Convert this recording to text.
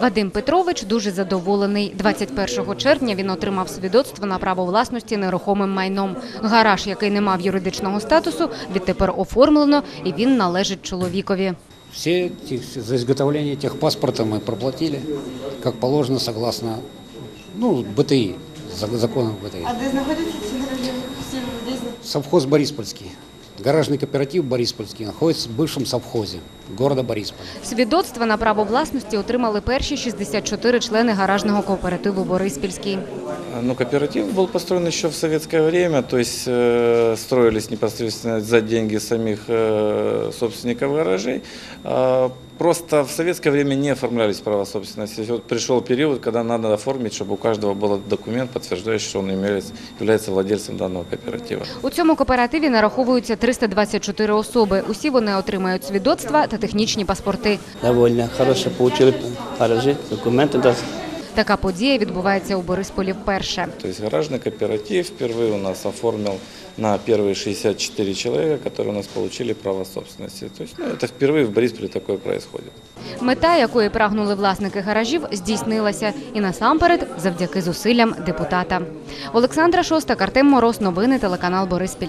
Вадим Петрович дуже задоволений. 21 червня він отримав свідоцтво на право власності нерухомим майном. Гараж, який не мав юридичного статусу, відтепер оформлено і він належить чоловікові. Все эти- за изготовление техпаспорта мы проплатили, как положено, согласно ну, БТИ, за- законам БТИ. А де знаходяться ці гаражі? Всі десь Совхоз Бориспольский. Гаражный кооператив Бориспольский находится в бывшем совхозе города Борисполя. Свідоцтва на право власності отримали перші 64 члени гаражного кооперативу Бориспільський. Ну, кооператив был построен еще в советское время, то есть э, строились непосредственно за деньги самих э, собственников гаражей. А, просто в советское время не оформлялись права собственности. Вот пришел период, когда надо оформить, чтобы у каждого был документ, подтверждающий, что он является, является владельцем данного кооператива. У цьому кооперативі нараховуються 324 особи. Усі вони отримають свідоцтва та технічні паспорти. довольно хорошо получили гаражи, документы даже. Така подія відбувається у Борисполі вперше. То есть гаражный кооператив впервые у нас оформил на первые 64 человека, которые у нас получили право собственности. То есть ну, это впервые в Борисполе такое происходит. Мета, якої прагнули власники гаражів, здійснилася і насамперед завдяки зусиллям депутата. Олександра Шостак, Артем Мороз, новини телеканал Бориспіль.